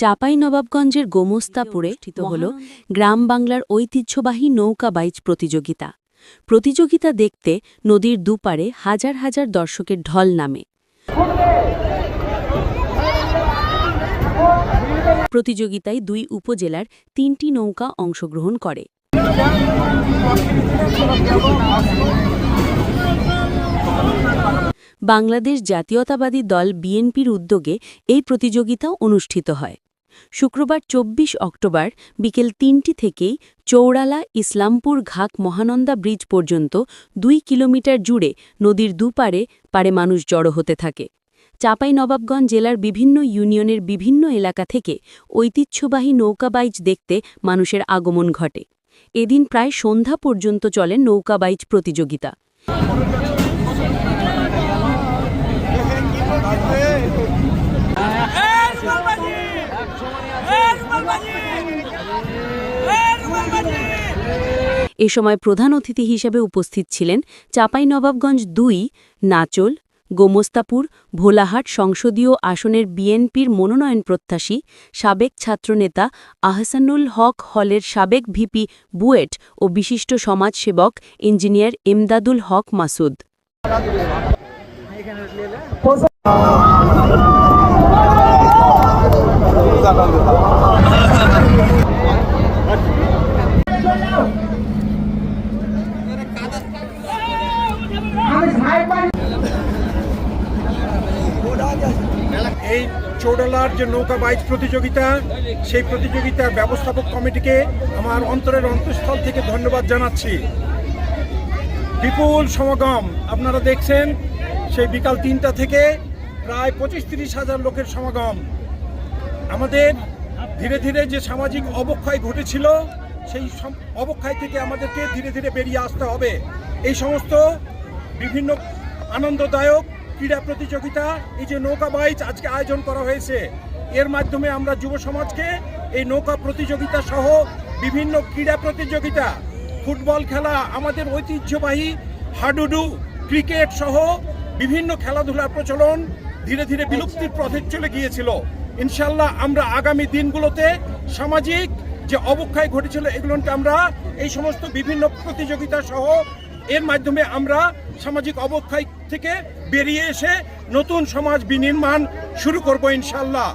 চাপাই নবাবগঞ্জের গোমস্তাপুরে হল গ্রাম বাংলার ঐতিহ্যবাহী নৌকা বাইচ প্রতিযোগিতা। প্রতিযোগিতা দেখতে নদীর দুপারে হাজার হাজার দর্শকের ঢল নামে। প্রতিযোগিতায় দুই উপজেলার তিনটি নৌকা অংশগ্রহণ করে। বাংলাদেশ জাতীয়তাবাদী দল বিএনপির উদ্যোগে এই প্রতিযোগিতা অনুষ্ঠিত হয়। শুক্রবার ২৪ অক্টোবর বিকেল তিনটি থেকেই চৌড়ালা ইসলামপুর ঘাক মহানন্দা ব্রিজ পর্যন্ত দুই কিলোমিটার জুড়ে নদীর দুপারে পারে মানুষ জড়ো হতে থাকে। চাপাই নবাবগঞ্জ জেলার বিভিন্ন ইউনিয়নের বিভিন্ন এলাকা থেকে ঐতিহ্যবাহী নৌকাবাইচ দেখতে মানুষের আগমন ঘটে। এদিন প্রায় সন্ধ্যা পর্যন্ত চলে নৌকাবাইচ প্রতিযোগিতা এর রুমালবাজি এর রুমালবাজি এর রুমালবাজি এ সময় প্রধান অতিথি হিসেবে উপস্থিত ছিলেন চাঁপাইনবাবগঞ্জ দুই, নাচল, গোমস্তাপুর, ভোলাহাট সংসদীয় আসনের বিএনপির মনোনয়ন প্রত্যাশী, সাবেক ছাত্রনেতা আহসানুল হক হলের সাবেক ভিপি বুয়েট ও বিশিষ্ট সমাজসেবক ইঞ্জিনিয়ার এমদাদুল হক মাসুদ। এই চৌডালার যে নৌকা বাইচ প্রতিযোগিতা, সেই প্রতিযোগিতার ব্যবস্থাপক কমিটিকে আমার অন্তরের অন্তঃস্থল থেকে ধন্যবাদ জানাচ্ছি। বিপুল সমাগম আপনারা দেখছেন, সেই বিকাল তিনটা থেকে প্রায় পঁচিশ তিরিশ হাজার লোকের সমাগম। আমাদের ধীরে ধীরে যে সামাজিক অবক্ষয় ঘটেছিল, সেই অবক্ষয় থেকে আমাদেরকে ধীরে ধীরে বেরিয়ে আসতে হবে। এই সমস্ত বিভিন্ন আনন্দদায়ক ক্রীড়া প্রতিযোগিতা, এই যে নৌকা বাইচ আজকে আয়োজন করা হয়েছে। এর মাধ্যমে আমরা যুব সমাজকে এই নৌকা প্রতিযোগিতা সহ বিভিন্ন ক্রীড়া প্রতিযোগিতা, ফুটবল খেলা, আমাদের ঐতিহ্যবাহী হাডুডু, ক্রিকেট সহ বিভিন্ন খেলাধুলার প্রচলন ধীরে ধীরে বিলুপ্তির পথে চলে গিয়েছিল। ইনশাল্লাহ আমরা আগামী দিনগুলোতে সামাজিক যে অবক্ষয় ঘটেছিল, এগুলোকে আমরা এই সমস্ত বিভিন্ন প্রতিযোগিতা সহ এর মাধ্যমে আমরা সামাজিক অবক্ষয় থেকে বেরিয়ে এসে নতুন সমাজ বিনির্মাণ শুরু করব ইনশাল্লাহ